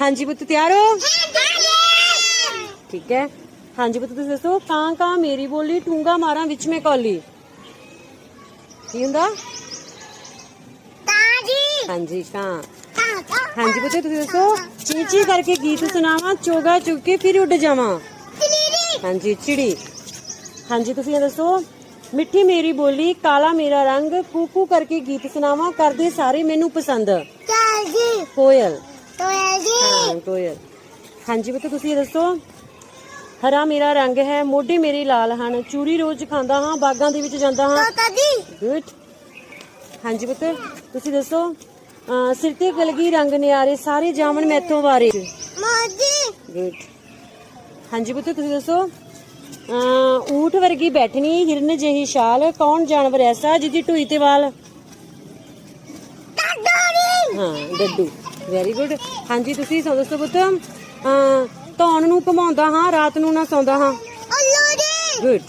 ਹਾਂਜੀ ਪੁੱਤ ਤਿਆਰ ਹੋ? ਠੀਕ ਹੈ। ਹਾਂਜੀ ਪੁੱਤ ਤੁਸੀਂ ਦੱਸੋ ਕਾਂ ਕਾਂ ਮੇਰੀ ਬੋਲੀ ਠੂੰਗਾ ਮਾਰਾਂ ਵਿੱਚ ਮੈਂ ਕੌਲੀ। ਕੀ ਹੁੰਦਾ? ਤਾਜੀ ਹਾਂਜੀ ਕਾਂ। ਹਾਂਜੀ ਪੁੱਤ ਤੁਸੀਂ ਦੱਸੋ ਚੀ ਚੀ ਕਰਕੇ ਗੀਤ ਸੁਣਾਵਾਂ ਚੋਗਾ ਚੁੱਕ ਕੇ ਫਿਰ ਉੱਡ ਜਾਵਾਂ। ਹਾਂਜੀ ਚਿੜੀ। ਹਾਂਜੀ ਤੁਸੀਂ ਇਹ ਦੱਸੋ ਮਿੱਠੀ ਮੇਰੀ ਬੋਲੀ ਕਾਲਾ ਮੇਰਾ ਰੰਗ ਕੂਕੂ ਕਰਕੇ ਗੀਤ ਸੁਣਾਵਾਂ ਕਰਦੇ ਸਾਰੇ ਮੈਨੂੰ ਪਸੰਦ। ਤਾਜੀ ਕੋਇਲ। ਤੋਇਜੀ ਹਾਂ ਕੋਇਲ ਹਾਂਜੀ ਬਤੇ ਤੁਸੀਂ ਦੱਸੋ। ਹਰਾ ਮੇਰਾ ਰੰਗ ਹੈ ਮੋਢੇ ਮੇਰੇ ਲਾਲ ਹਨ। ਚੂਰੀ ਰੋਜ਼ ਖਾਂਦਾ ਹਾਂ ਬਾਗਾਂ ਦੇ ਵਿੱਚ ਜਾਂਦਾ ਹਾਂ। ਤੋਤਾ ਗੁੱਡ ਹਾਂਜੀ ਪੁੱਤ ਤੁਸੀਂ ਦੱਸੋ। ਸਿਰ ਤੇ ਗਲਗੀ ਰੰਗ ਨਿਆਰੇ ਸਾਰੇ ਜਾਮਣ ਮੈਥੋਂ ਵਾਰੇ। ਗੁੱਡ ਹਾਂਜੀ ਪੁੱਤ ਤੁਸੀਂ ਦੱਸੋ। ਊਠ ਵਰਗੀ ਬੈਠਣੀ ਹਿਰਨ ਜਿਹੀ ਛਾਲ। ਕੌਣ ਜਾਨਵਰ ਐਸਾ ਜਿਹਦੀ ਢੂਈ ਤੇ ਵਾਲ? ਹਾਂ ਡੱਡੂ। ਵੈਰੀ ਗੁੱਡ ਹਾਂਜੀ ਤੁਸੀਂ ਸੋ ਦੱਸੋ ਪੁੱਤ। ਧੌਣ ਨੂੰ ਘਮਾਉਂਦਾ ਹਾਂ ਰਾਤ ਨੂੰ ਨਾ ਸੌਂਦਾ ਹਾਂ। ਦੀ ਗੁੱਡ